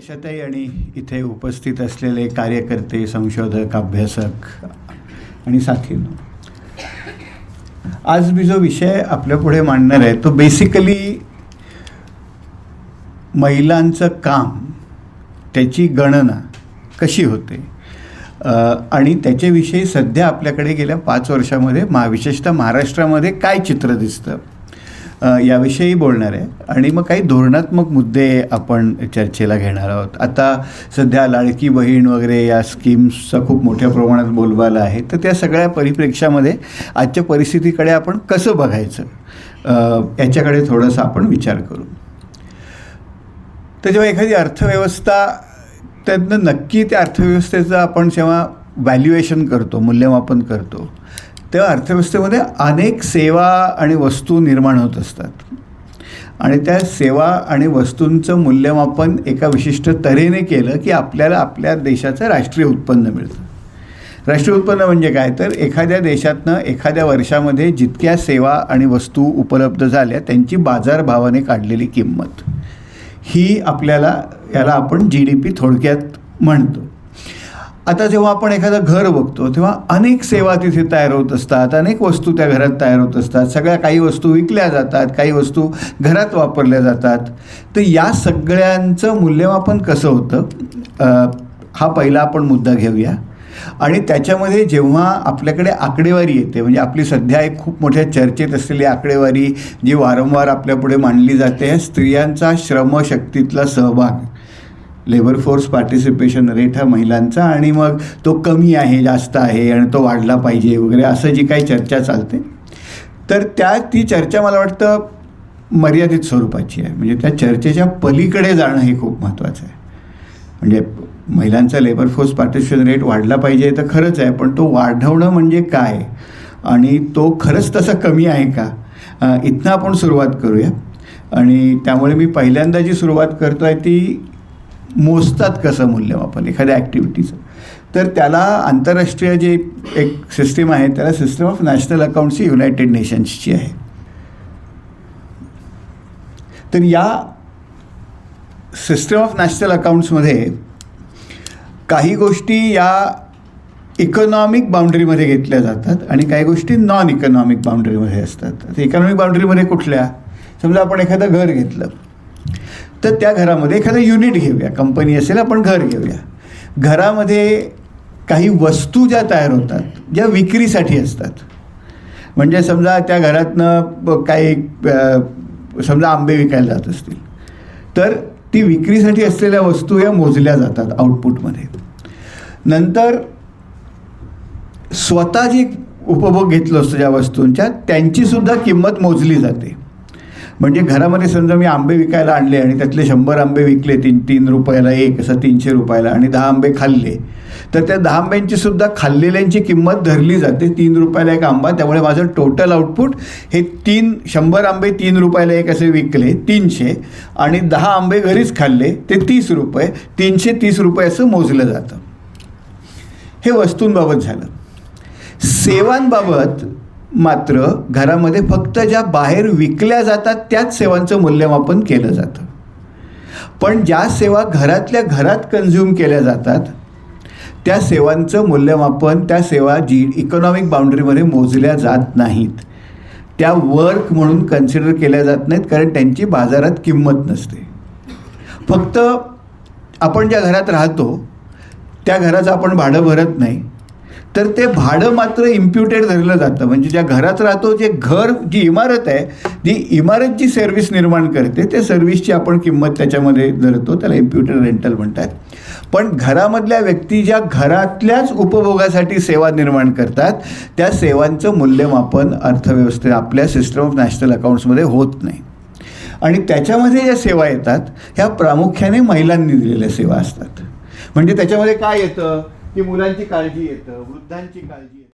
वर्षाताई आणि इथे उपस्थित असलेले कार्यकर्ते संशोधक अभ्यासक आणि साथी आज मी जो विषय आपल्यापुढे मांडणार आहे तो बेसिकली महिलांचं काम त्याची गणना कशी होते? आणि त्याच्याविषयी सध्या आपल्याकडे गेल्या पाच वर्षामध्ये मा विशेषतः महाराष्ट्रामध्ये काय चित्र दिसतं? याविषयी बोलणार आहे. आणि मग काही धोरणात्मक मुद्दे आपण चर्चेला घेणार आहोत. आता सध्या लाडकी बहीण वगैरे या स्कीम्सचा खूप मोठ्या प्रमाणात बोलबाला आहे. तर त्या सगळ्या परिप्रेक्षामध्ये आजच्या परिस्थितीकडे आपण कसं बघायचं? याच्याकडे थोडंसं आपण विचार करू. तर जेव्हा एखादी अर्थव्यवस्था त्यातनं नक्की त्या अर्थव्यवस्थेचं आपण जेव्हा व्हॅल्युएशन करतो मूल्यमापन करतो तेव्हा अर्थव्यवस्थेमध्ये अनेक सेवा आणि वस्तू निर्माण होत असतात. आणि त्या सेवा आणि वस्तूंचं मूल्यमापन एका विशिष्ट तऱ्हेने केलं की आपल्याला आपल्या देशाचं राष्ट्रीय उत्पन्न मिळतं. राष्ट्रीय उत्पन्न म्हणजे काय? तर एखाद्या देशातनं एखाद्या वर्षामध्ये जितक्या सेवा आणि वस्तू उपलब्ध झाल्या त्यांची बाजारभावाने काढलेली किंमत. ही आपल्याला याला आपण जी डी पी थोडक्यात म्हणतो. आता जेव्हा आपण एखादं घर बघतो तेव्हा अनेक सेवा तिथे तयार होत असतात अनेक वस्तू त्या घरात तयार होत असतात. सगळ्या काही वस्तू विकल्या जातात काही वस्तू घरात वापरल्या जातात. तर या सगळ्यांचं मूल्यमापन कसं होतं? हा पहिला आपण मुद्दा घेऊया. आणि त्याच्यामध्ये जेव्हा आपल्याकडे आकडेवारी येते म्हणजे आपली सध्या एक खूप मोठ्या चर्चेत असलेली आकडेवारी जी वारंवार आपल्यापुढे मांडली जाते स्त्रियांचा श्रमशक्तीतला सहभाग. लेबर फोर्स पार्टिसिपेशन रेट हा महिलांचा आणि मग तो कमी आहे जास्त आहे आणि तो वाढला पाहिजे वगैरे असं जी काही चर्चा चालते. तर त्या ती चर्चा मला वाटतं मर्यादित स्वरूपाची आहे. म्हणजे त्या चर्चेच्या पलीकडे जाणं हे खूप महत्त्वाचं आहे. म्हणजे महिलांचा लेबर फोर्स पार्टिसिपेशन रेट वाढला पाहिजे तर खरंच आहे पण तो वाढवणं म्हणजे काय? आणि तो खरंच तसा कमी आहे का? इथनं आपण सुरुवात करूया. आणि त्यामुळे मी पहिल्यांदा जी सुरुवात करतो आहे ती मोजतात कसं मूल्यमापन एखाद्या ॲक्टिव्हिटीचं तर त्याला आंतरराष्ट्रीय जे एक सिस्टीम आहे त्याला सिस्टम ऑफ नॅशनल अकाउंट्स ही युनायटेड नेशन्सची आहे. तर या सिस्टम ऑफ नॅशनल अकाउंट्समध्ये काही गोष्टी या इकॉनॉमिक बाउंड्रीमध्ये घेतल्या जातात आणि काही गोष्टी नॉन इकॉनॉमिक बाउंड्रीमध्ये असतात. इकॉनॉमिक बाउंड्रीमध्ये कुठल्या? समजा आपण एखादं घर घेतलं. तर त्या घरामध्ये एखादं युनिट घेऊया. कंपनी असेल आपण घर घेऊया. घरामध्ये काही वस्तू ज्या तयार होतात ज्या विक्रीसाठी असतात. म्हणजे समजा त्या घरातनं काही समजा आंबे विकायला जात असतील. तर ती विक्रीसाठी असलेल्या वस्तू या मोजल्या जातात आउटपुटमध्ये नंतर स्वतः जी उपभोग घेतलं असतं ज्या वस्तूंच्या त्यांचीसुद्धा किंमत मोजली जाते. म्हणजे घरामध्ये समजा मी आंबे विकायला आणले आणि त्यातले शंभर आंबे विकले तीन तीन रुपयाला एक असं तीनशे रुपयाला आणि दहा आंबे खाल्ले तर त्या दहा आंब्यांची सुद्धा खाल्लेल्यांची किंमत धरली जाते. तीन रुपयाला एक आंबा त्यामुळे माझं टोटल आउटपुट हे तीन शंभर आंबे तीन रुपयाला एक असे विकले तीनशे आणि दहा आंबे घरीच खाल्ले ते तीस रुपये तीनशे तीस रुपये असं मोजलं जातं. हे वस्तूंबाबत झालं. सेवांबाबत मात्र घरामध्ये फक्त ज्या बाहेर विकल्या जातात त्याच सेवांचं मूल्यमापन केलं जातं. पण ज्या सेवा घरातल्या घरात कन्झ्युम केल्या जातात त्या सेवांचं मूल्यमापन त्या सेवा जी इकॉनॉमिक बाउंड्रीमध्ये मोजल्या जात नाहीत. त्या वर्क म्हणून कन्सिडर केल्या जात नाहीत कारण त्यांची बाजारात किंमत नसते. फक्त आपण ज्या घरात राहतो त्या घराचं आपण भाडं भरत नाही. तर ते भाडं मात्र इम्प्युटेड धरलं जातं. म्हणजे ज्या घरात राहतो जे घर जी इमारत आहे जी इमारत जी सर्व्हिस निर्माण करते. त्या सर्व्हिसची आपण किंमत त्याच्यामध्ये धरतो. त्याला इम्प्युटेड रेंटल म्हणतात. पण घरामधल्या व्यक्ती ज्या घरातल्याच उपभोगासाठी सेवा निर्माण करतात त्या सेवांचं मूल्यमापन अर्थव्यवस्थे आपल्या सिस्टम ऑफ नॅशनल अकाउंट्समध्ये होत नाही. आणि त्याच्यामध्ये ज्या सेवा येतात ह्या प्रामुख्याने महिलांनी दिलेल्या सेवा असतात. म्हणजे त्याच्यामध्ये काय येतं? की मुलांची काळजी येतं वृद्धांची काळजी